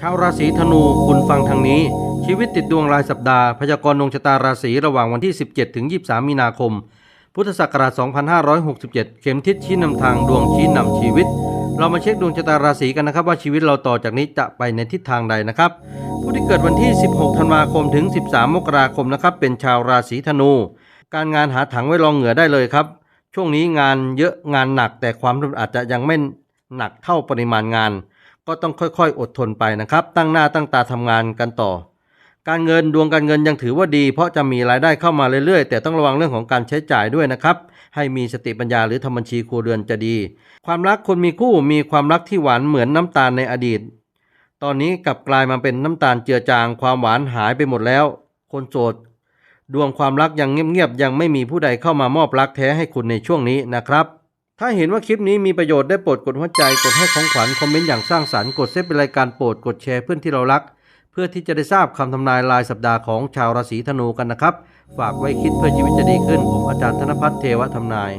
ชาวราศีธนูคุณฟังทางนี้ ชีวิตติดดวงรายสัปดาห์พยากรณ์ดวงชะตาราศีระหว่างวันที่ 17 ถึง 23 มีนาคม พุทธศักราช 2567 เข็มทิศชี้นำทางดวงชี้นำชีวิต เรามาเช็คดวงชะตาราศีกันนะครับ ว่าชีวิตเราต่อจากนี้จะไปในทิศทางใดนะครับ ผู้ที่เกิดวันที่ 16 ธันวาคมถึง 13 มกราคมนะครับเป็นชาวราศีธนู การงานหาถังไว้รองเหงื่อได้เลยครับ ช่วงนี้งานเยอะงานหนักแต่ความร็จอาจจะยังไม่หนักเท่าปริมาณงาน ก็ต้องค่อยๆ อดทนไปนะครับ ตั้งหน้าตั้งตาทำงานกันต่อ การเงินดวงการเงินยังถือว่าดี เพราะจะมีรายได้เข้ามาเรื่อยๆ แต่ต้องระวังเรื่องของการใช้จ่ายด้วยนะครับ ให้มีสติปัญญาหรือทำบัญชีครัวเรือนจะดี ความรักคนมีคู่มีความรักที่หวานเหมือนน้ำตาลในอดีต ตอนนี้กลับกลายมาเป็นน้ำตาลเจือจาง ความหวานหายไปหมดแล้ว คนโสดดวงความรักยังเงียบๆยังไม่มีผู้ใดเข้ามามอบรักแท้ให้คุณในช่วงนี้นะครับ ถ้าเห็นว่าคลิปนี้มีประโยชน์ได้โปรดกดหัวใจ กดให้ของขวัญ คอมเมนต์อย่างสร้างสรรค์ กดเซฟเป็นรายการโปรด กดแชร์เพื่อนที่เรารัก เพื่อที่จะได้ทราบคำทำนายรายสัปดาห์ของชาวราศีธนูกันนะครับ ฝากไว้คิดเพื่อชีวิตจะดีขึ้น ผมอาจารย์ธนพัฒน์เทวทำนาย